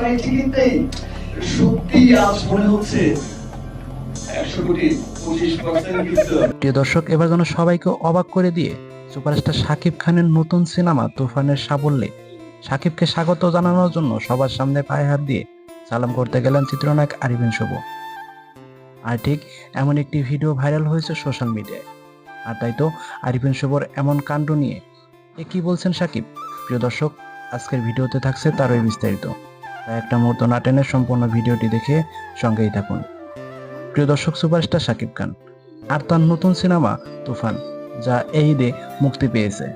Percent প্রিয় দর্শক, এবার যেন সবাইকে অবাক করে দিয়ে সুপারস্টার শাকিব খানের নতুন সিনেমা তুফানের সাফল্যে শাকিবকে স্বাগত জানানোর জন্য সবার সামনে পায়ে হাত দিয়ে সালাম করতে গেলেন চিত্রনায়ক আরিফিন শুভ। আর ঠিক এমন একটি ভিডিও ভাইরাল হয়েছে সোশ্যাল মিডিয়ায়। আর তাই তো আরিফিন শুভর এমন কাণ্ড নিয়ে এ কি বলছেন সাকিব? প্রিয় দর্শক আজকের ভিডিওতে থাকছে তারই বিস্তারিত। তাই একটা মুহূর্ত না টেনে সম্পূর্ণ ভিডিওটি দেখে সঙ্গেই থাকুন। প্রিয় দর্শক সুপারস্টার শাকিব খান, আর তার নতুন সিনেমা তুফান, যা এই ঈদে মুক্তি পেয়েছে।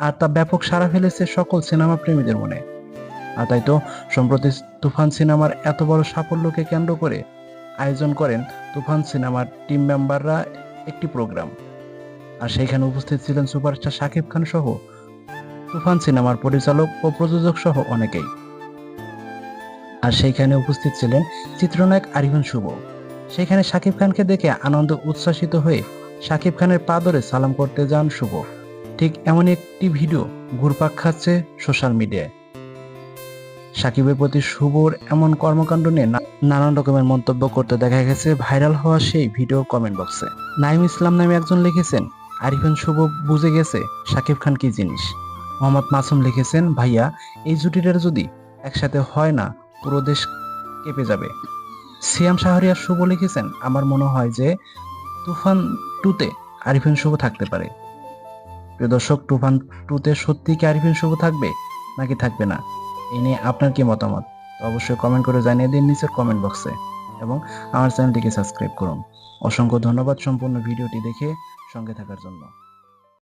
আর তা ব্যাপক সাড়া ফেলেছে সকল সিনেমা প্রেমীদের মনে। আর তাই তো, সম্প্রতি তুফান সিনেমার এত বড় সাফল্যকে কেন্দ্র করে আয়োজন করেন তুফান সিনেমার টিম মেম্বাররা একটি প্রোগ্রাম। আর সেইখানে উপস্থিত ছিলেন সুপারস্টার শাকিব খান সহ তুফান সিনেমার পরিচালক ও প্রযোজক সহ অনেকেই। আর সেইখানে উপস্থিত ছিলেন চিত্রনায়ক আরিফান শুভ। সেখানে শাকিব খানকে দেখে আনন্দ উচ্ছ্বাসিত হয়ে শাকিব খানের পা ধরে সালাম করতে যান শুভ। ঠিক এমন একটি ভিডিও ঘুরপাক খাচ্ছে সোশ্যাল মিডিয়ায়। সাকিবের প্রতি শুভর এমন কর্মকাণ্ড নিয়ে নানান রকমের মন্তব্য করতে দেখা গেছে ভাইরাল হওয়া সেই ভিডিও কমেন্ট বক্সে। নাইম ইসলাম নামে একজন লিখেছেন, আরিফান শুভ বুঝে গেছে শাকিব খান কি জিনিস। মোহাম্মদ মাসুম লিখেছেন, ভাইয়া, এই জুটিটার যদি একসাথে হয় না, পুরো দেশ কেঁপে যাবে। সিয়াম শাহরিয়ার শুভ লিখেছেন, আমার মনে হয় যে তুফান টুতে আরিফিন শুভ থাকতে পারে। প্রিয় দর্শক, তুফান টুতে সত্যি কি আরিফিন শুভ থাকবে, নাকি থাকবে না এই নিয়ে আপনার কি মতামত? তো অবশ্যই কমেন্ট করে জানিয়ে দিন নিচের কমেন্ট বক্সে এবং আমার চ্যানেলটিকে সাবস্ক্রাইব করুন। অসংখ্য ধন্যবাদ সম্পূর্ণ ভিডিওটি দেখে সঙ্গে থাকার জন্য।